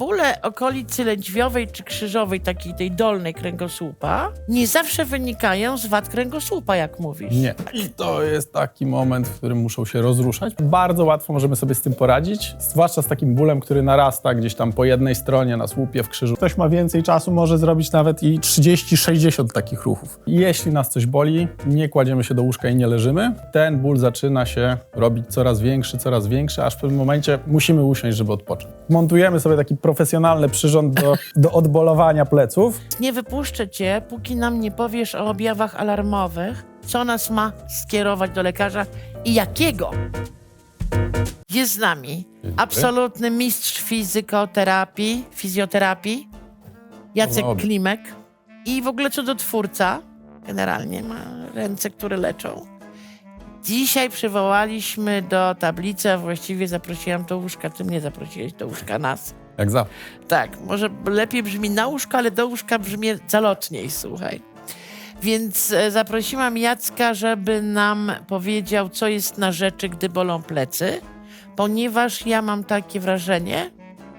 bóle okolicy lędźwiowej czy krzyżowej, takiej tej dolnej kręgosłupa, nie zawsze wynikają z wad kręgosłupa, jak mówisz. Nie. I to jest taki moment, w którym muszą się rozruszać. Bardzo łatwo możemy sobie z tym poradzić, zwłaszcza z takim bólem, który narasta gdzieś tam po jednej stronie na słupie w krzyżu. Ktoś ma więcej czasu, może zrobić nawet i 30-60 takich ruchów. Jeśli nas coś boli, nie kładziemy się do łóżka i nie leżymy. Ten ból zaczyna się robić coraz większy, coraz większy, aż w pewnym momencie musimy usiąść, żeby odpocząć. Montujemy sobie taki profesjonalny przyrząd do, do odbolowania pleców. Nie wypuszczę cię, póki nam nie powiesz o objawach alarmowych, co nas ma skierować do lekarza i jakiego. Jest z nami absolutny mistrz fizykoterapii, fizjoterapii, Jacek. Klimek i w ogóle cudotwórca. Generalnie ma ręce, które leczą. Dzisiaj przywołaliśmy do tablicy, a właściwie zaprosiłam do łóżka. Ty mnie zaprosiłeś do łóżka nas. Jak zawsze. Tak, może lepiej brzmi na łóżko, ale do łóżka brzmi zalotniej, słuchaj. Więc e, zaprosiłam Jacka, żeby nam powiedział, co jest na rzeczy, gdy bolą plecy, ponieważ ja mam takie wrażenie,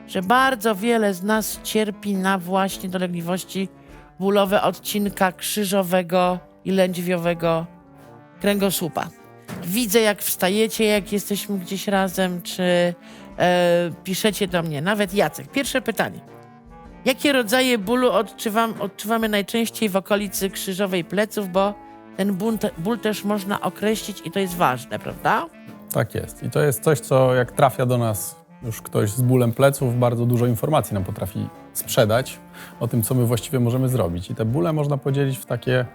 że bardzo wiele z nas cierpi na właśnie dolegliwości bólowe odcinka krzyżowego i lędźwiowego kręgosłupa. Widzę, jak wstajecie, jak jesteśmy gdzieś razem, czy e, piszecie do mnie. Nawet Jacek. Pierwsze pytanie. Jakie rodzaje bólu odczuwam, odczuwamy najczęściej w okolicy krzyżowej pleców, bo ten ból, te, ból też można określić i to jest ważne, prawda? Tak jest. I to jest coś, co jak trafia do nas już ktoś z bólem pleców, bardzo dużo informacji nam potrafi sprzedać o tym, co my właściwie możemy zrobić. I te bóle można podzielić w takie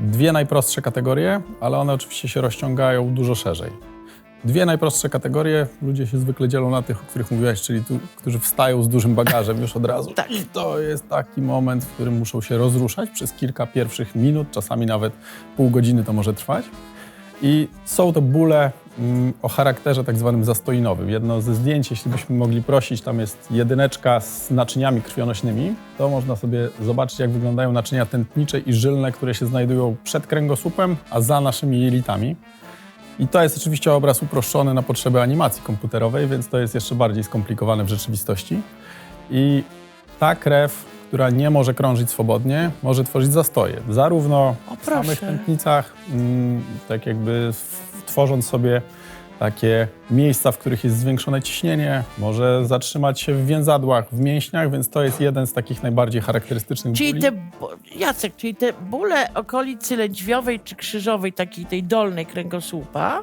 dwie najprostsze kategorie, ale one oczywiście się rozciągają dużo szerzej. Dwie najprostsze kategorie, ludzie się zwykle dzielą na tych, o których mówiłeś, czyli tu, którzy wstają z dużym bagażem już od razu. Tak. I to jest taki moment, w którym muszą się rozruszać przez kilka pierwszych minut, czasami nawet pół godziny to może trwać. I są to bóle mm, o charakterze tak zwanym zastoinowym. Jedno ze zdjęć, jeśli byśmy mogli prosić, tam jest jedyneczka z naczyniami krwionośnymi. To można sobie zobaczyć, jak wyglądają naczynia tętnicze i żylne, które się znajdują przed kręgosłupem, a za naszymi jelitami. I to jest oczywiście obraz uproszczony na potrzeby animacji komputerowej, więc to jest jeszcze bardziej skomplikowane w rzeczywistości. I ta krew, która nie może krążyć swobodnie, może tworzyć zastoje. Zarówno O, w samych tętnicach, mm, tak jakby tworząc sobie takie miejsca, w których jest zwiększone ciśnienie, może zatrzymać się w więzadłach, w mięśniach, więc to jest jeden z takich najbardziej charakterystycznych Czyli bóli. te, Jacek, czyli te bóle okolicy lędźwiowej czy krzyżowej, takiej tej dolnej kręgosłupa,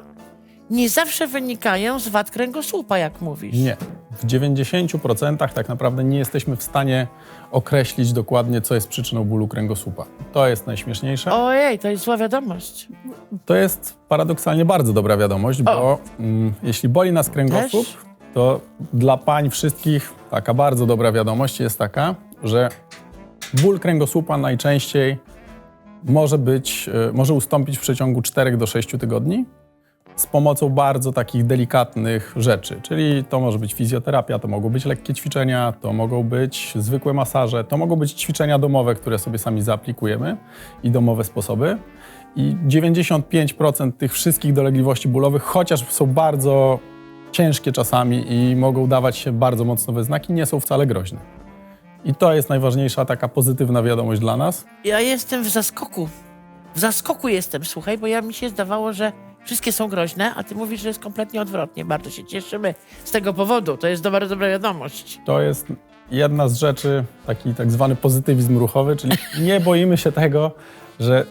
nie zawsze wynikają z wad kręgosłupa, jak mówisz. Nie. W 90% tak naprawdę nie jesteśmy w stanie określić dokładnie, co jest przyczyną bólu kręgosłupa. To jest najśmieszniejsze. Ojej, to jest zła wiadomość. To jest paradoksalnie bardzo dobra wiadomość, bo mm, jeśli boli nas kręgosłup, Też? to dla pań wszystkich taka bardzo dobra wiadomość jest taka, że ból kręgosłupa najczęściej może być, e, może ustąpić w przeciągu 4 do 6 tygodni z pomocą bardzo takich delikatnych rzeczy, czyli to może być fizjoterapia, to mogą być lekkie ćwiczenia, to mogą być zwykłe masaże, to mogą być ćwiczenia domowe, które sobie sami zaaplikujemy i domowe sposoby. I 95% tych wszystkich dolegliwości bólowych, chociaż są bardzo ciężkie czasami i mogą dawać się bardzo mocno we znaki, nie są wcale groźne. I to jest najważniejsza taka pozytywna wiadomość dla nas. Ja jestem w zaskoku. W zaskoku jestem, słuchaj, bo ja mi się zdawało, że wszystkie są groźne, a ty mówisz, że jest kompletnie odwrotnie. Bardzo się cieszymy z tego powodu. To jest dobra, dobra wiadomość. To jest jedna z rzeczy, taki tak zwany pozytywizm ruchowy, czyli nie boimy się tego, że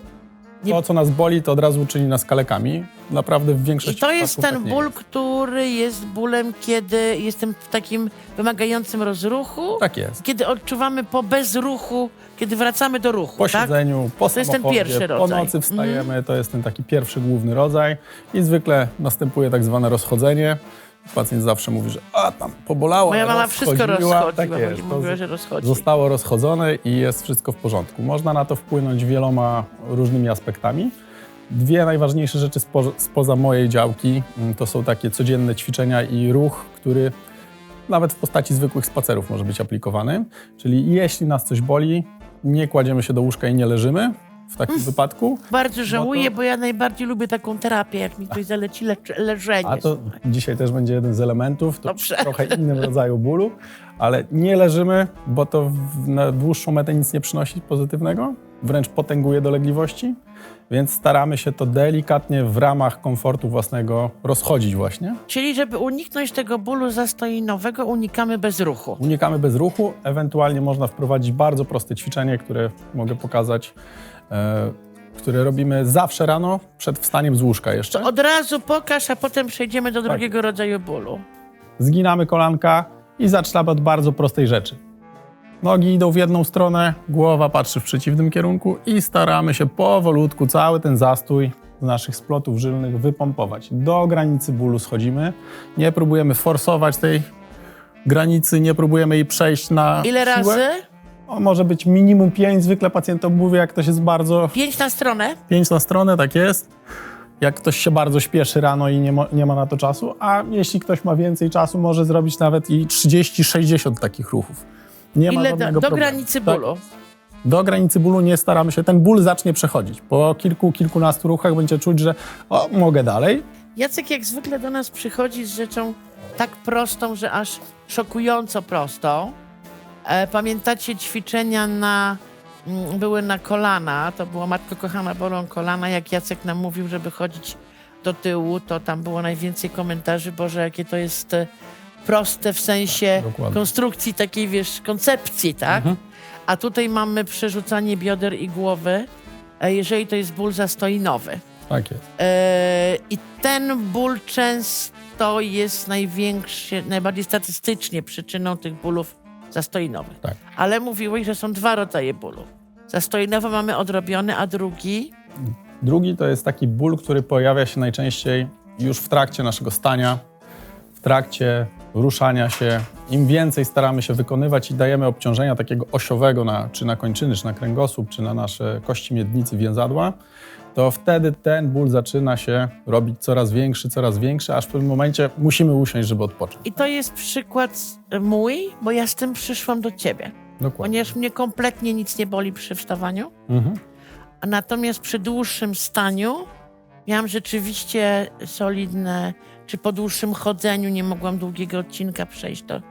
to, co nas boli, to od razu czyni nas kalekami. Naprawdę w I większości to jest ten tak ból, jest. który jest bólem, kiedy jestem w takim wymagającym rozruchu. Tak jest. Kiedy odczuwamy po bezruchu, kiedy wracamy do ruchu, Po tak? siedzeniu, po To jest ten pierwszy po rodzaj. Mhm. nocy wstajemy, to jest ten taki pierwszy główny rodzaj i zwykle następuje tak zwane rozchodzenie. Pacjent zawsze mówi, że a tam pobolało, Moja mama wszystko rozchodziła. Tak jest, mówiła, że rozchodzi. Zostało rozchodzone i jest wszystko w porządku. Można na to wpłynąć wieloma różnymi aspektami. Dwie najważniejsze rzeczy spo, spoza mojej działki mm, to są takie codzienne ćwiczenia i ruch, który nawet w postaci zwykłych spacerów może być aplikowany. Czyli jeśli nas coś boli, nie kładziemy się do łóżka i nie leżymy w takim Mm. wypadku. Bardzo żałuję, to- bo ja najbardziej lubię taką terapię, jak mi ktoś zaleci lecz- leżenie. A to dzisiaj też będzie jeden z elementów, to Dobrze. trochę innym rodzaju bólu, ale nie leżymy, bo to w, na dłuższą metę nic nie przynosi pozytywnego, wręcz potęguje dolegliwości, więc staramy się to delikatnie w ramach komfortu własnego rozchodzić właśnie. Czyli żeby uniknąć tego bólu zastoinowego, unikamy bez ruchu. Unikamy bez ruchu, ewentualnie można wprowadzić bardzo proste ćwiczenie, które mogę pokazać, e, które robimy zawsze rano przed wstaniem z łóżka jeszcze. Od razu pokaż, a potem przejdziemy Tak. do drugiego rodzaju bólu. Zginamy kolanka i zaczynamy od bardzo prostej rzeczy. Nogi idą w jedną stronę, głowa patrzy w przeciwnym kierunku i staramy się powolutku cały ten zastój z naszych splotów żylnych wypompować. Do granicy bólu schodzimy. Nie próbujemy forsować tej granicy, nie próbujemy jej przejść na Ile siłę. razy? O, może być minimum 5, zwykle pacjentom mówię, jak ktoś jest bardzo... Pięć na stronę. 5 na stronę, tak jest. Jak ktoś się bardzo śpieszy rano i nie, mo- nie ma na to czasu, a jeśli ktoś ma więcej czasu, może zrobić nawet i 30-60 takich ruchów. Nie ma Ile do, żadnego do problemu. granicy Tak. bólu. Do granicy bólu nie staramy się, ten ból zacznie przechodzić. Po kilku, kilkunastu ruchach będzie czuć, że o, mogę dalej. Jacek jak zwykle do nas przychodzi z rzeczą tak prostą, że aż szokująco prostą. E, pamiętacie ćwiczenia na, mm, były na kolana, to było Matko kochana bolą kolana, jak Jacek nam mówił, żeby chodzić do tyłu, to tam było najwięcej komentarzy, Boże, jakie to jest e, proste w sensie Dokładnie. konstrukcji takiej, wiesz, koncepcji, tak? Mhm. A tutaj mamy przerzucanie bioder i głowy, e, jeżeli to jest ból zastoinowy. Tak jest. E, I ten ból często jest największy, najbardziej statystycznie przyczyną tych bólów zastoinowych. Tak. Ale mówiłeś, że są dwa rodzaje bólu. Zastoinowy mamy odrobiony, a drugi Drugi to jest taki ból, który pojawia się najczęściej już w trakcie naszego stania, w trakcie ruszania się. Im więcej staramy się wykonywać i dajemy obciążenia takiego osiowego, na, czy na kończyny, czy na kręgosłup, czy na nasze kości miednicy więzadła, to wtedy ten ból zaczyna się robić coraz większy, coraz większy, aż w pewnym momencie musimy usiąść, żeby odpocząć. I to jest przykład mój, bo ja z tym przyszłam do ciebie. Dokładnie. Ponieważ mnie kompletnie nic nie boli przy wstawaniu, Mhm. natomiast przy dłuższym staniu miałam rzeczywiście solidne, czy po dłuższym chodzeniu nie mogłam długiego odcinka przejść. To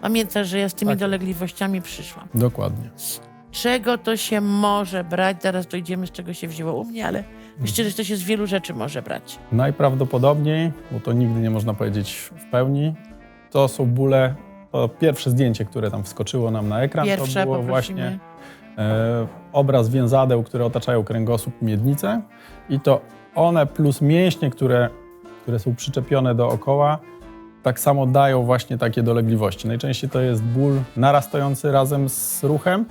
pamiętasz, że ja z tymi Tak. dolegliwościami przyszłam. Dokładnie. Z czego to się może brać? Zaraz dojdziemy, z czego się wzięło u mnie, ale myślę, że to się z wielu rzeczy może brać. Najprawdopodobniej, bo to nigdy nie można powiedzieć w pełni, to są bóle. To pierwsze zdjęcie, które tam wskoczyło nam na ekran, Pierwsze to było poprosimy. właśnie e, obraz więzadeł, które otaczają kręgosłup miednicę. I to one plus mięśnie, które, które są przyczepione dookoła, tak samo dają właśnie takie dolegliwości. Najczęściej to jest ból narastający razem z ruchem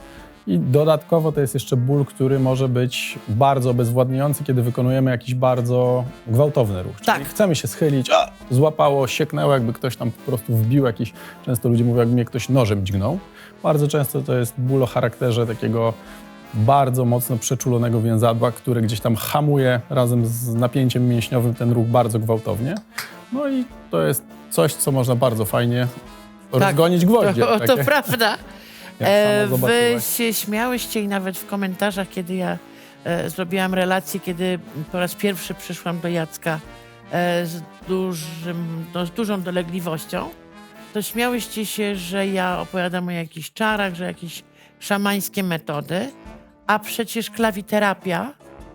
i dodatkowo to jest jeszcze ból, który może być bardzo obezwładniający, kiedy wykonujemy jakiś bardzo gwałtowny ruch. Tak. Czyli chcemy się schylić, a, złapało, sieknęło, jakby ktoś tam po prostu wbił jakiś, często ludzie mówią, jakby mnie ktoś nożem dźgnął. Bardzo często to jest ból o charakterze takiego bardzo mocno przeczulonego więzadła, które gdzieś tam hamuje razem z napięciem mięśniowym ten ruch bardzo gwałtownie. No i to jest coś, co można bardzo fajnie rozgonić gwoździe. To, to prawda. E, wy się śmiałyście i nawet w komentarzach, kiedy ja e, zrobiłam relację, kiedy po raz pierwszy przyszłam do Jacka e, z, dużym, no, z dużą dolegliwością, to śmiałyście się, że ja opowiadam o jakichś czarach, że jakieś szamańskie metody, a przecież klawiterapia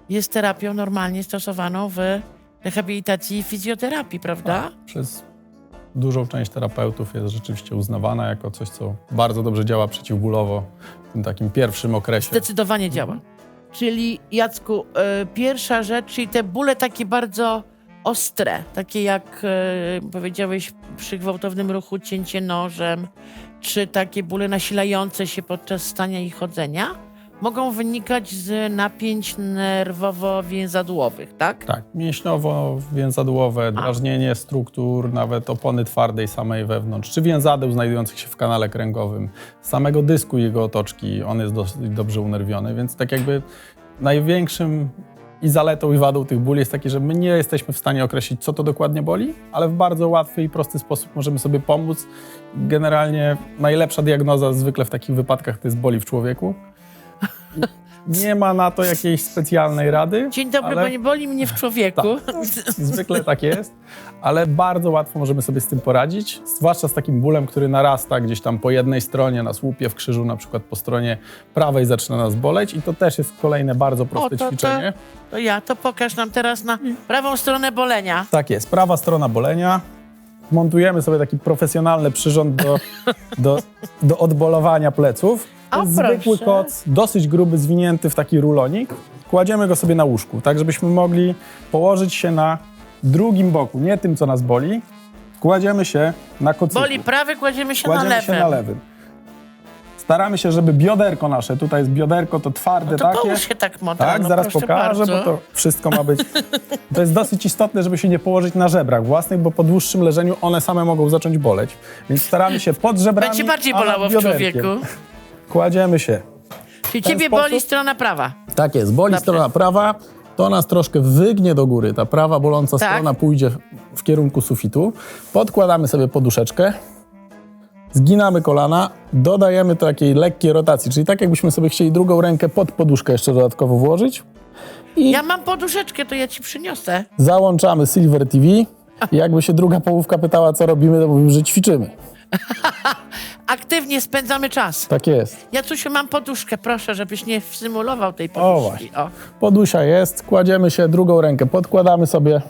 jest terapią normalnie stosowaną w rehabilitacji i fizjoterapii, prawda? Przez dużą część terapeutów jest rzeczywiście uznawana jako coś, co bardzo dobrze działa przeciwbólowo w tym takim pierwszym okresie. Zdecydowanie działa. Czyli Jacku, e, pierwsza rzecz, czyli te bóle takie bardzo ostre, takie jak e, powiedziałeś przy gwałtownym ruchu cięcie nożem, czy takie bóle nasilające się podczas stania i chodzenia, mogą wynikać z napięć nerwowo-więzadłowych, tak? Tak, mięśniowo-więzadłowe, drażnienie struktur, nawet opony twardej samej wewnątrz, czy więzadeł znajdujących się w kanale kręgowym, samego dysku i jego otoczki, on jest dosyć dobrze unerwiony, więc tak jakby największym i zaletą i wadą tych bóli jest taki, że my nie jesteśmy w stanie określić, co to dokładnie boli, ale w bardzo łatwy i prosty sposób możemy sobie pomóc. Generalnie najlepsza diagnoza zwykle w takich wypadkach to jest boli w człowieku. Nie ma na to jakiejś specjalnej rady. Dzień dobry, ale bo nie boli mnie w człowieku. Zwykle tak jest, ale bardzo łatwo możemy sobie z tym poradzić, zwłaszcza z takim bólem, który narasta gdzieś tam po jednej stronie, na słupie, w krzyżu, na przykład po stronie prawej zaczyna nas boleć i to też jest kolejne bardzo proste O, to- to- ćwiczenie. To ja, to pokaż nam teraz na prawą stronę bolenia. Tak jest, prawa strona bolenia. Montujemy sobie taki profesjonalny przyrząd do, do, do odbolowania pleców. O, zwykły proszę. koc, dosyć gruby, zwinięty w taki rulonik. Kładziemy go sobie na łóżku, tak żebyśmy mogli położyć się na drugim boku, nie tym, co nas boli. Kładziemy się na kocyku. Boli prawy, kładziemy się na Kładziemy lewym. się na lewym. Staramy się, żeby bioderko nasze, tutaj jest bioderko, to twarde No to takie. połóż się tak, Montano, Tak, zaraz proszę pokażę, bardzo. bo to wszystko ma być. To jest dosyć istotne, żeby się nie położyć na żebrach własnych, bo po dłuższym leżeniu one same mogą zacząć boleć. Więc staramy się pod żebrami. Będzie bardziej a nad bolało w bioderkiem. człowieku. Kładziemy się. Czyli ciebie sposób? boli strona prawa. Tak jest, boli Dobrze. strona prawa, to nas troszkę wygnie do góry. Ta prawa boląca Tak. strona pójdzie w- w kierunku sufitu. Podkładamy sobie poduszeczkę, zginamy kolana, dodajemy takiej lekkiej rotacji, czyli tak jakbyśmy sobie chcieli drugą rękę pod poduszkę jeszcze dodatkowo włożyć. I Ja mam poduszeczkę, to ja ci przyniosę. załączamy Silver TV. I jakby się druga połówka pytała, co robimy, to mówimy, że ćwiczymy. Aktywnie spędzamy czas. Tak jest. Jacusiu, mam poduszkę, proszę, żebyś nie symulował tej O, poduszki. właśnie. O. Podusia jest, kładziemy się, drugą rękę podkładamy sobie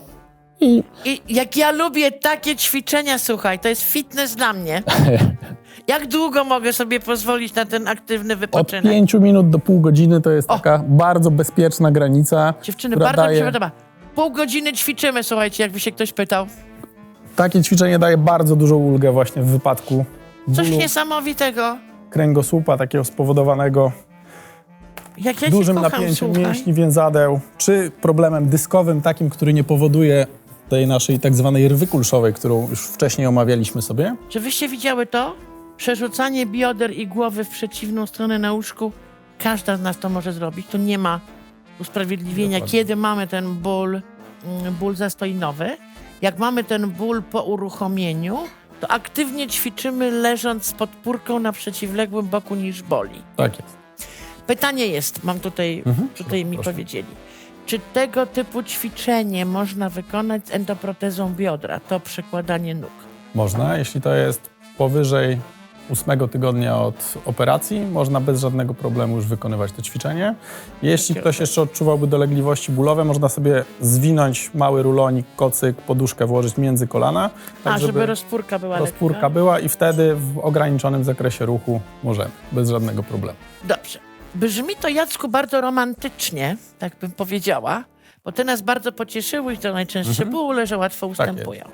i I jak ja lubię takie ćwiczenia, słuchaj, to jest fitness dla mnie. Jak długo mogę sobie pozwolić na ten aktywny od wypoczynek? 5 minut do pół godziny to jest O. taka bardzo bezpieczna granica. Dziewczyny, bardzo mi daje, się podoba. Pół godziny ćwiczymy, słuchajcie, jakby się ktoś pytał. Takie ćwiczenie daje bardzo dużą ulgę właśnie w wypadku Coś bólu niesamowitego. kręgosłupa takiego spowodowanego Jak ja dużym kocham, napięciem słuchaj. mięśni więzadeł, czy problemem dyskowym takim, który nie powoduje tej naszej tak zwanej rwy kulszowej, którą już wcześniej omawialiśmy sobie. Czy wyście widziały to? Przerzucanie bioder i głowy w przeciwną stronę na łóżku. Każda z nas to może zrobić. To nie ma usprawiedliwienia, Dokładnie. kiedy mamy ten ból, mm, ból zastoinowy. Jak mamy ten ból po uruchomieniu, to aktywnie ćwiczymy leżąc z podpórką na przeciwległym boku niż boli. Tak jest. Pytanie jest, mam tutaj, Mhm, tutaj mi proszę. powiedzieli. Czy tego typu ćwiczenie można wykonać z endoprotezą biodra? To przekładanie nóg. Można, jeśli to jest powyżej ósmego tygodnia od operacji, można bez żadnego problemu już wykonywać to ćwiczenie. Jeśli ktoś jeszcze odczuwałby dolegliwości bólowe, można sobie zwinąć mały rulonik, kocyk, poduszkę włożyć między kolana, tak A, żeby, rozpórka była rozpórka lekka? była i wtedy w ograniczonym zakresie ruchu możemy, bez żadnego problemu. Dobrze. Brzmi to, Jacku, bardzo romantycznie, tak bym powiedziała, bo ty nas bardzo pocieszyłeś, to najczęstsze bóle, że łatwo Mhm. Tak ustępują.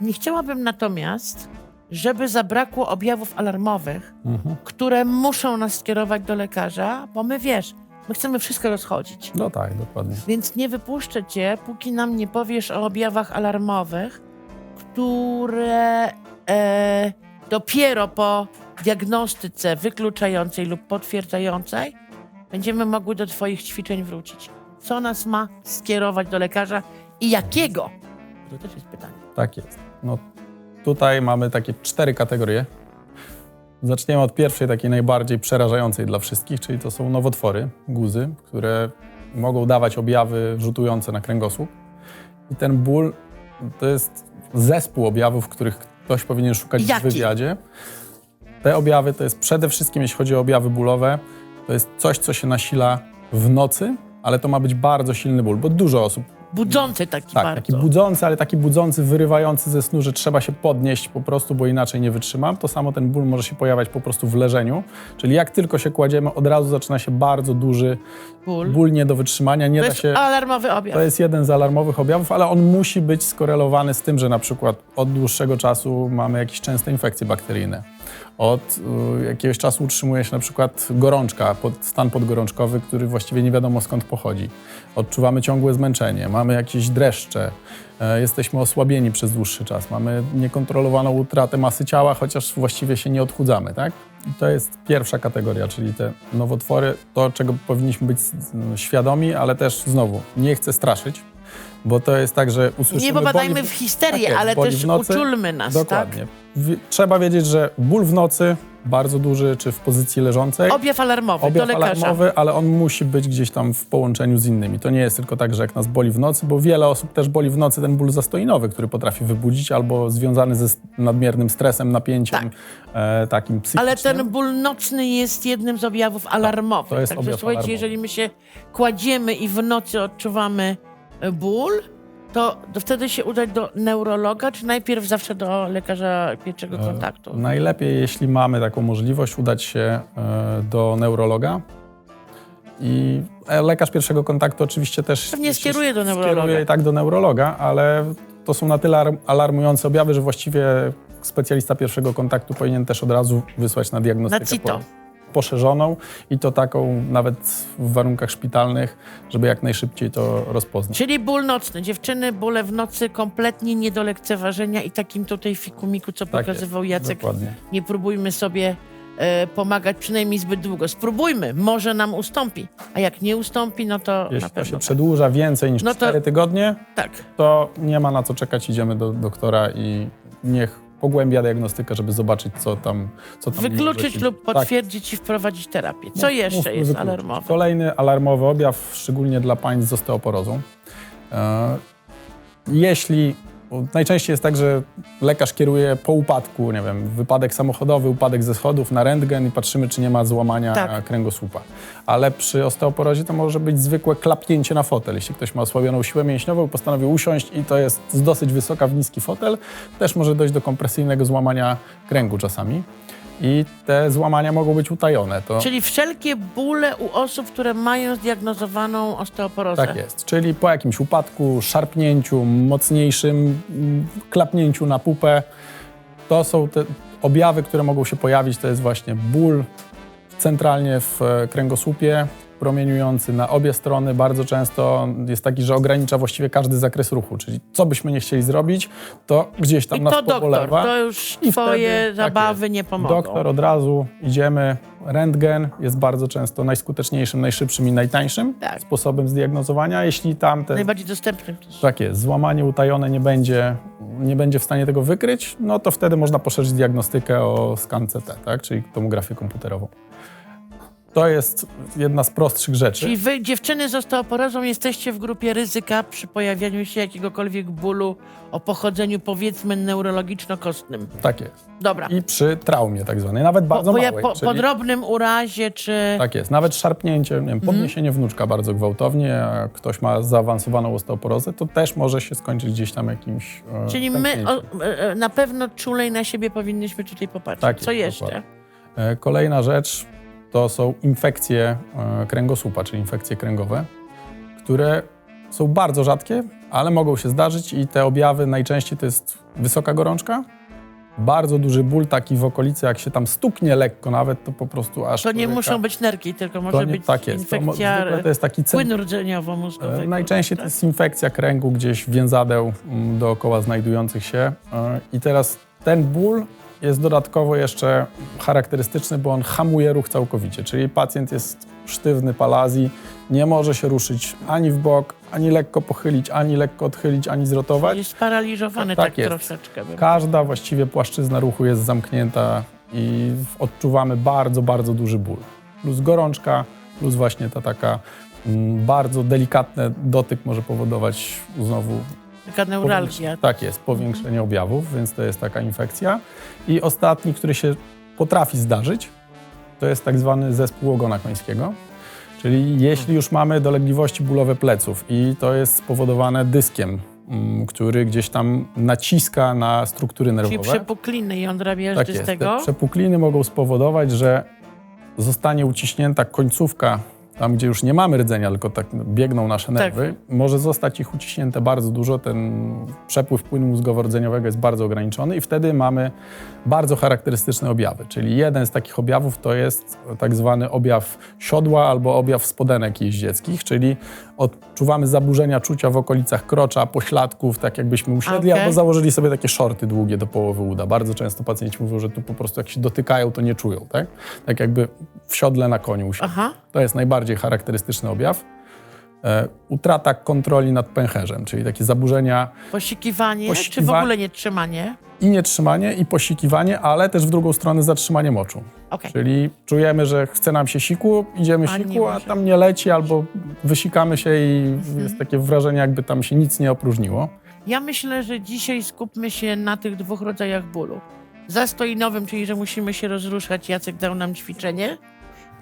Nie chciałabym natomiast, żeby zabrakło objawów alarmowych, Mhm. które muszą nas skierować do lekarza, bo my, wiesz, my chcemy wszystko rozchodzić. No tak, dokładnie. Więc nie wypuszczę cię, póki nam nie powiesz o objawach alarmowych, które e, dopiero po diagnostyce wykluczającej lub potwierdzającej będziemy mogły do Twoich ćwiczeń wrócić. Co nas ma skierować do lekarza i jakiego? To też jest pytanie. Tak jest. No, tutaj mamy takie cztery kategorie. Zaczniemy od pierwszej, takiej najbardziej przerażającej dla wszystkich, czyli to są nowotwory, guzy, które mogą dawać objawy rzutujące na kręgosłup. I ten ból to jest zespół objawów, których ktoś powinien szukać Jaki? w wywiadzie. Te objawy to jest przede wszystkim, jeśli chodzi o objawy bólowe, to jest coś, co się nasila w nocy, ale to ma być bardzo silny ból, bo dużo osób Budzący taki tak, bardzo. taki budzący, ale taki budzący, wyrywający ze snu, że trzeba się podnieść po prostu, bo inaczej nie wytrzymam. To samo ten ból może się pojawiać po prostu w leżeniu. Czyli jak tylko się kładziemy, od razu zaczyna się bardzo duży Ból. ból nie do wytrzymania. Nie To da jest się... alarmowy objaw. To jest jeden z alarmowych objawów, ale on musi być skorelowany z tym, że na przykład od dłuższego czasu mamy jakieś częste infekcje bakteryjne. Od y, jakiegoś czasu utrzymuje się na przykład gorączka, pod, stan podgorączkowy, który właściwie nie wiadomo skąd pochodzi. Odczuwamy ciągłe zmęczenie, mamy jakieś dreszcze, e, jesteśmy osłabieni przez dłuższy czas, mamy niekontrolowaną utratę masy ciała, chociaż właściwie się nie odchudzamy, tak? I to jest pierwsza kategoria, czyli te nowotwory, to czego powinniśmy być świadomi, ale też znowu nie chcę straszyć, bo to jest tak, że usłyszymy... Nie popadajmy boli w histerię, tak ale też w nocy. uczulmy nas, Dokładnie. tak? Trzeba wiedzieć, że ból w nocy bardzo duży, czy w pozycji leżącej. Objaw alarmowy Objaw do lekarza. alarmowy, ale on musi być gdzieś tam w połączeniu z innymi. To nie jest tylko tak, że jak nas boli w nocy, bo wiele osób też boli w nocy ten ból zastoinowy, który potrafi wybudzić, albo związany ze nadmiernym stresem, napięciem e, takim psychicznym. Ale ten ból nocny jest jednym z objawów alarmowych. to jest Także objaw słuchajcie, alarmowy. jeżeli my się kładziemy i w nocy odczuwamy ból, to, to wtedy się udać do neurologa, czy najpierw zawsze do lekarza pierwszego kontaktu? Najlepiej, jeśli mamy taką możliwość, udać się e, do neurologa. I e, lekarz pierwszego kontaktu oczywiście też Pewnie skieruje do neurologa. Skieruje i tak do neurologa, ale to są na tyle ar- alarmujące objawy, że właściwie specjalista pierwszego kontaktu powinien też od razu wysłać na diagnostykę Na CITO. Poszerzoną i to taką nawet w warunkach szpitalnych, żeby jak najszybciej to rozpoznać. Czyli ból nocny. Dziewczyny, bóle w nocy kompletnie nie do lekceważenia i takim tutaj fikumiku, co Tak pokazywał jest, Jacek, Dokładnie. nie próbujmy sobie e, pomagać przynajmniej zbyt długo. Spróbujmy, może nam ustąpi. A jak nie ustąpi, no to na Jeśli to się tak. przedłuża więcej niż No to- 4 tygodnie, tak. to nie ma na co czekać, idziemy do doktora i niech pogłębia diagnostykę, żeby zobaczyć, co tam co tam Wykluczyć lub Tak, potwierdzić i wprowadzić terapię. Co Mów- jeszcze jest wykluczyć. alarmowe? Kolejny alarmowy objaw, szczególnie dla pań z osteoporozą. E, Jeśli najczęściej jest tak, że lekarz kieruje po upadku, nie wiem, wypadek samochodowy, upadek ze schodów na rentgen i patrzymy, czy nie ma złamania Tak. kręgosłupa. Ale przy osteoporozie to może być zwykłe klapnięcie na fotel. Jeśli ktoś ma osłabioną siłę mięśniową, postanowił usiąść i to jest z dosyć wysoka w niski fotel, też może dojść do kompresyjnego złamania kręgu czasami. I te złamania mogą być utajone. To... Czyli wszelkie bóle u osób, które mają zdiagnozowaną osteoporozę. Tak jest. Czyli po jakimś upadku, szarpnięciu, mocniejszym mm, klapnięciu na pupę, to są te objawy, które mogą się pojawić. To jest właśnie ból centralnie w e, kręgosłupie, promieniujący na obie strony. Bardzo często jest taki, że ogranicza właściwie każdy zakres ruchu. Czyli co byśmy nie chcieli zrobić, to gdzieś tam I nas to doktor, to już I twoje wtedy- tak zabawy jest. nie pomogą. Doktor od razu idziemy. Rentgen jest bardzo często najskuteczniejszym, najszybszym i najtańszym Tak. sposobem zdiagnozowania. Jeśli tam te Najbardziej dostępny. też. tak jest. Złamanie utajone nie będzie, nie będzie w stanie tego wykryć, no to wtedy można poszerzyć diagnostykę o skan CT, tak? czyli tomografię komputerową. To jest jedna z prostszych rzeczy. Czyli wy, dziewczyny z osteoporozą, jesteście w grupie ryzyka przy pojawianiu się jakiegokolwiek bólu o pochodzeniu, powiedzmy, neurologiczno-kostnym. Tak jest. Dobra. I przy traumie tak zwanej, nawet bardzo po, małej. po, czyli, po drobnym urazie, czy... tak jest. Nawet szarpnięcie, nie Mhm. wiem, podniesienie wnuczka bardzo gwałtownie, a ktoś ma zaawansowaną osteoporozę, to też może się skończyć gdzieś tam jakimś e, Czyli my o, e, e, na pewno czulej na siebie powinniśmy tutaj popatrzeć. Tak Co jest, jeszcze? dokładnie. E, Kolejna rzecz to są infekcje e, kręgosłupa, czyli infekcje kręgowe, które są bardzo rzadkie, ale mogą się zdarzyć i te objawy najczęściej to jest wysoka gorączka, bardzo duży ból taki w okolicy, jak się tam stuknie lekko nawet, to po prostu aż... To nie człowieka- muszą być nerki, tylko to może nie, być tak jest. To, infekcja zwykle to jest taki cen, płynu rdzeniowo-mózgowego. E, Najczęściej to tak? jest infekcja kręgu gdzieś więzadeł mm, dookoła znajdujących się. E, I teraz ten ból jest dodatkowo jeszcze charakterystyczny, bo on hamuje ruch całkowicie, czyli pacjent jest sztywny palazji, nie może się ruszyć ani w bok, ani lekko pochylić, ani lekko odchylić, ani zrotować. Jest sparaliżowany Tak tak, jest. troszeczkę. Każda właściwie płaszczyzna ruchu jest zamknięta i odczuwamy bardzo, bardzo duży ból. Plus gorączka, plus właśnie ta taka mm, bardzo delikatny dotyk może powodować znowu Taka neuralgia. tak jest, powiększenie objawów, więc to jest taka infekcja. I ostatni, który się potrafi zdarzyć, to jest tak zwany zespół ogona końskiego. Czyli jeśli już mamy dolegliwości bólowe pleców i to jest spowodowane dyskiem, mm, który gdzieś tam naciska na struktury Czyli nerwowe. przepukliny jądra Tak jest. miażdżystego. Te przepukliny mogą spowodować, że zostanie uciśnięta końcówka, tam gdzie już nie mamy rdzenia, tylko tak biegną nasze nerwy, może zostać ich uciśnięte bardzo dużo, ten przepływ płynu mózgowo-rdzeniowego jest bardzo ograniczony i wtedy mamy bardzo charakterystyczne objawy. Czyli jeden z takich objawów to jest tak zwany objaw siodła albo objaw spodenek jeździeckich, czyli odczuwamy zaburzenia czucia w okolicach krocza, pośladków, tak jakbyśmy usiedli Okej. albo założyli sobie takie shorty długie do połowy uda. Bardzo często pacjenci mówią, że tu po prostu jak się dotykają, to nie czują, tak? Tak jakby w siodle na koniu usiedli. Aha. To jest najbardziej charakterystyczny objaw. E, utrata kontroli nad pęcherzem, czyli takie zaburzenia Posikiwanie, czy w Posikiwa- ogóle nie trzymanie? i nietrzymanie, i posikiwanie, ale też w drugą stronę zatrzymanie moczu. Okej. Czyli czujemy, że chce nam się siku, idziemy A siku, a tam nie leci, albo wysikamy się i Mhm. jest takie wrażenie, jakby tam się nic nie opróżniło. Ja myślę, że dzisiaj skupmy się na tych dwóch rodzajach bólu. Zastoinowym, czyli że musimy się rozruszać, Jacek dał nam ćwiczenie,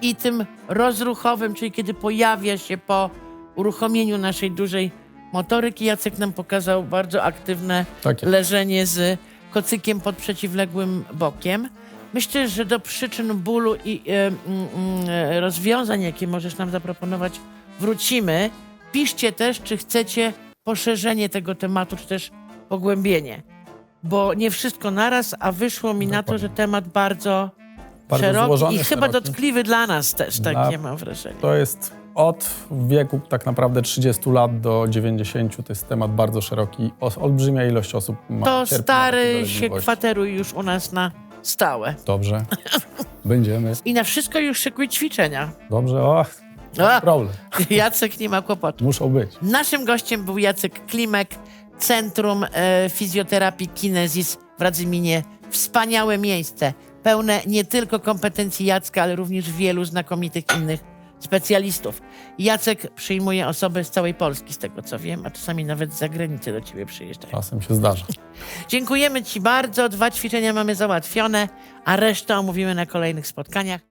i tym rozruchowym, czyli kiedy pojawia się po uruchomieniu naszej dużej motoryki. Jacek nam pokazał bardzo aktywne Tak jest. leżenie z kocykiem pod przeciwległym bokiem. Myślę, że do przyczyn bólu i mm, mm, e, rozwiązań, jakie możesz nam zaproponować, wrócimy. Piszcie też, czy chcecie poszerzenie tego tematu, czy też pogłębienie. Bo nie wszystko naraz, a wyszło mi na to, że temat bardzo, Bardzo szeroki i chyba szeroki. dotkliwy dla nas też, takie mam wrażenie. To jest od wieku tak naprawdę 30 lat do 90. To jest temat bardzo szeroki. O, olbrzymia ilość osób ma To cierpi na takie stary się dolegliwości. kwateruj już u nas na stałe. Dobrze. Będziemy. I na wszystko już szykuj ćwiczenia. Dobrze. O, A, problem. Jacek nie ma kłopotu. Muszą być. Naszym gościem był Jacek Klimek, Centrum e, Fizjoterapii Kinezis w Radzyminie. Wspaniałe miejsce, pełne nie tylko kompetencji Jacka, ale również wielu znakomitych innych specjalistów. Jacek przyjmuje osoby z całej Polski, z tego co wiem, a czasami nawet z zagranicy do ciebie przyjeżdżają. Czasem się zdarza. Dziękujemy ci bardzo, dwa ćwiczenia mamy załatwione, a resztę omówimy na kolejnych spotkaniach.